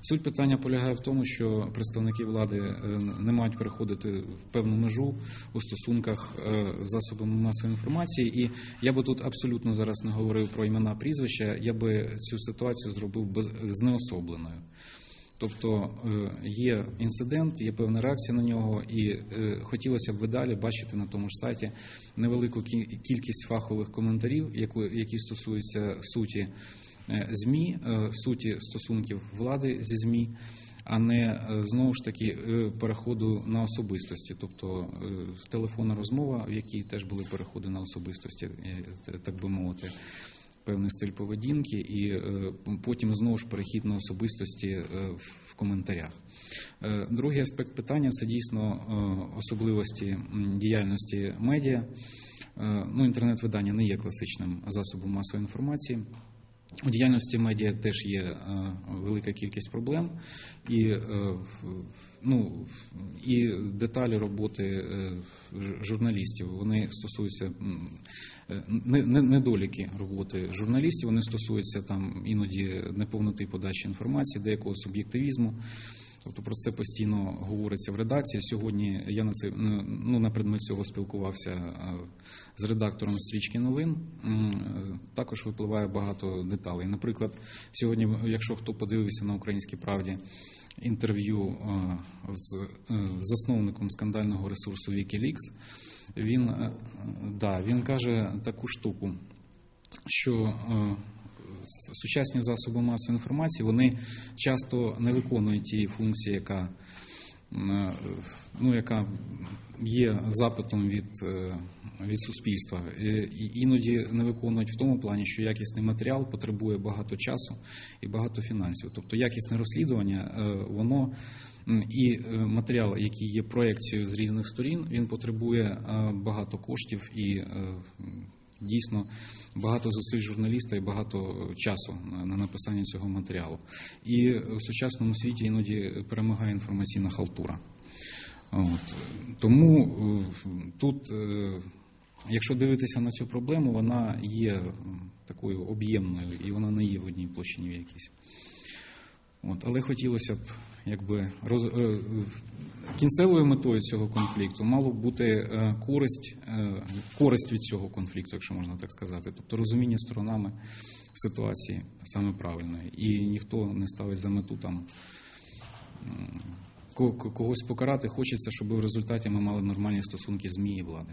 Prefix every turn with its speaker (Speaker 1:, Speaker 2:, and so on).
Speaker 1: Суть питання полягає в тому, що представники влади е, не мають переходити в певну межу у стосунках е, з засобами масової інформації. І я би тут абсолютно зараз не говорив про імена прізвища. Я би цю ситуацію зробив без знеособленою. Тобто е, є інцидент, є певна реакція на нього, і хотілося б ви далі бачити на тому ж сайті невелику кількість фахових коментарів, які стосуються суті ЗМІ, е, суті стосунків влади зі ЗМІ, а не е, знову ж таки е, переходу на особистості, тобто е, телефонна розмова, в якій теж були переходи на особистості, е, так би мовити певний стиль поведінки, і е, потім знову ж перехід на особистості е, в коментарях. Е, Другий аспект питання це дійсно е, особливості діяльності медіа. Е, Ну, інтернет-видання не є класичним засобом масової інформації. У діяльності медіа теж є е, велика кількість проблем, і, е, ну, і деталі роботи е, журналістів вони стосуються не- не- недоліки роботи журналістів, вони стосуються там іноді неповноти подачі інформації, деякого суб'єктивізму. Тобто про це постійно говориться в редакції. Сьогодні я на це ну на предмет цього спілкувався е, з редактором стрічки новин. Е, Також випливає багато деталей. Наприклад, сьогодні, якщо хто подивився на українській правді інтерв'ю е, з засновником скандального ресурсу Wikileaks, він да він каже таку штуку, що сучасні засоби масової інформації вони часто не виконують тієї функції, яка, е, ну, яка є запитом від, е, від суспільства. І іноді не виконують в тому плані, що якісний матеріал потребує багато часу і багато фінансів. Тобто якісне розслідування, е, воно і матеріал, який є проекцією з різних сторін, він потребує багато коштів і дійсно багато зусиль журналіста і багато часу на на написання цього матеріалу. І в сучасному світі іноді перемагає інформаційна халтура. От. Тому е, тут, е, якщо дивитися на цю проблему, вона є такою об'ємною і вона не є в одній площині якійсь. От, але хотілося б, якби роз... кінцевою метою цього конфлікту мало б бути е, користь, е, користь від цього конфлікту, якщо можна так сказати, тобто розуміння сторонами ситуації саме правильної. І ніхто не ставить за мету там когось покарати. Хочеться, щоб в результаті ми мали нормальні стосунки змії влади.